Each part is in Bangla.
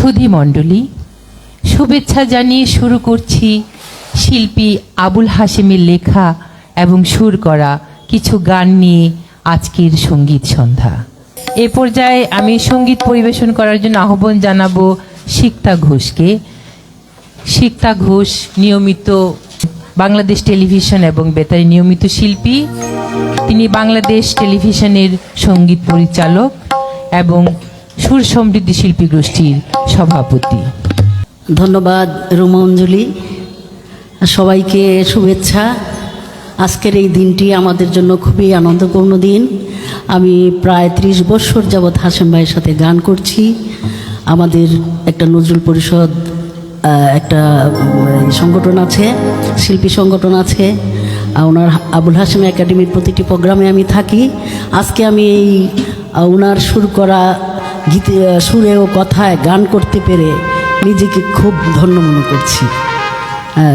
সুধী মণ্ডলী, শুভেচ্ছা জানিয়ে শুরু করছি শিল্পী আবুল হাশেমের লেখা এবং সুর করা কিছু গান নিয়ে আজকের সংগীত সন্ধ্যা। এ পর্যায়ে আমি সংগীত পরিবেশন করার জন্য আহ্বান জানাব সিক্তা ঘোষকে। সিক্তা ঘোষ নিয়মিত বাংলাদেশ টেলিভিশন এবং বেতারে নিয়মিত শিল্পী। তিনি বাংলাদেশ টেলিভিশনের সংগীত পরিচালক এবং সুর সমৃদ্ধি শিল্পী গোষ্ঠীর সভাপতি। ধন্যবাদ রুমা অঞ্জলি সবাইকে শুভেচ্ছা। আজকের এই দিনটি আমাদের জন্য খুবই আনন্দপূর্ণ দিন। আমি প্রায় ত্রিশ বছর যাবৎ হাসেম ভাইয়ের সাথে গান করছি। আমাদের একটা নজরুল পরিষদ একটা সংগঠন আছে, শিল্পী সংগঠন আছে। ওনার আবুল হাসেম একাডেমির প্রতিটি প্রোগ্রামে আমি থাকি। আজকে আমি এই ওনার সুর করা গীতে সুরে ও কথায় গান করতে পেরে নিজেকে খুব ধন্য মনে করছি।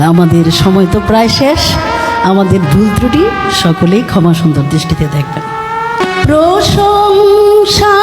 আমাদের সময় তো প্রায় শেষ। আমাদের ভুল ত্রুটি সকলেই ক্ষমা সুন্দর দৃষ্টিতে দেখবেন। প্রশংসা